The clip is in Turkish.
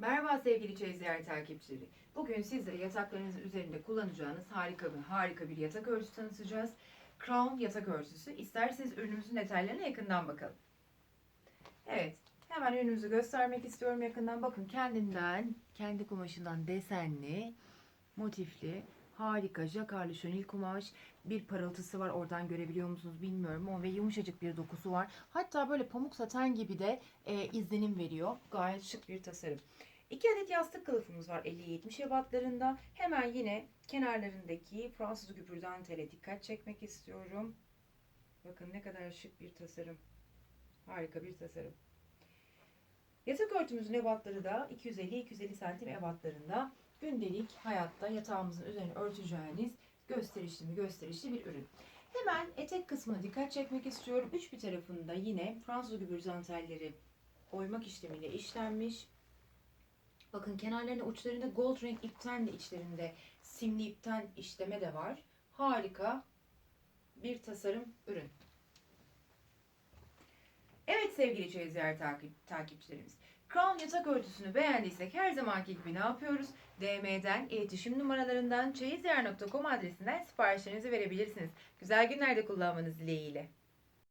Merhaba sevgili Çeyizler takipçileri. Bugün sizlere yataklarınızın üzerinde kullanacağınız harika bir harika bir yatak örtüsü tanıtacağız. Crown yatak örtüsü. İsterseniz ürünümüzün detaylarına yakından bakalım. Evet, hemen ürünümüzü göstermek istiyorum yakından. Bakın kendinden, kendi kumaşından desenli, motifli, harika jakarlı şönil kumaş. Bir parıltısı var oradan görebiliyor musunuz bilmiyorum ama ve yumuşacık bir dokusu var. Hatta böyle pamuk saten gibi de e, izlenim veriyor. Gayet şık bir tasarım. İki adet yastık kılıfımız var 50-70 ebatlarında. Hemen yine kenarlarındaki Fransız güpür dantele dikkat çekmek istiyorum. Bakın ne kadar şık bir tasarım. Harika bir tasarım. Yatak örtümüzün ebatları da 250-250 santim ebatlarında. Gündelik hayatta yatağımızın üzerine örteceğiniz gösterişli mi gösterişli bir ürün. Hemen etek kısmına dikkat çekmek istiyorum. Üç bir tarafında yine Fransız gübür dantelleri oymak işlemiyle işlenmiş. Bakın kenarlarında uçlarında gold renk ipten de içlerinde simli ipten işleme de var. Harika bir tasarım ürün. Evet sevgili çeyizler takip, takipçilerimiz. Crown yatak örtüsünü beğendiysek her zamanki gibi ne yapıyoruz? DM'den, iletişim numaralarından, çeyizler.com adresinden siparişlerinizi verebilirsiniz. Güzel günlerde kullanmanız dileğiyle.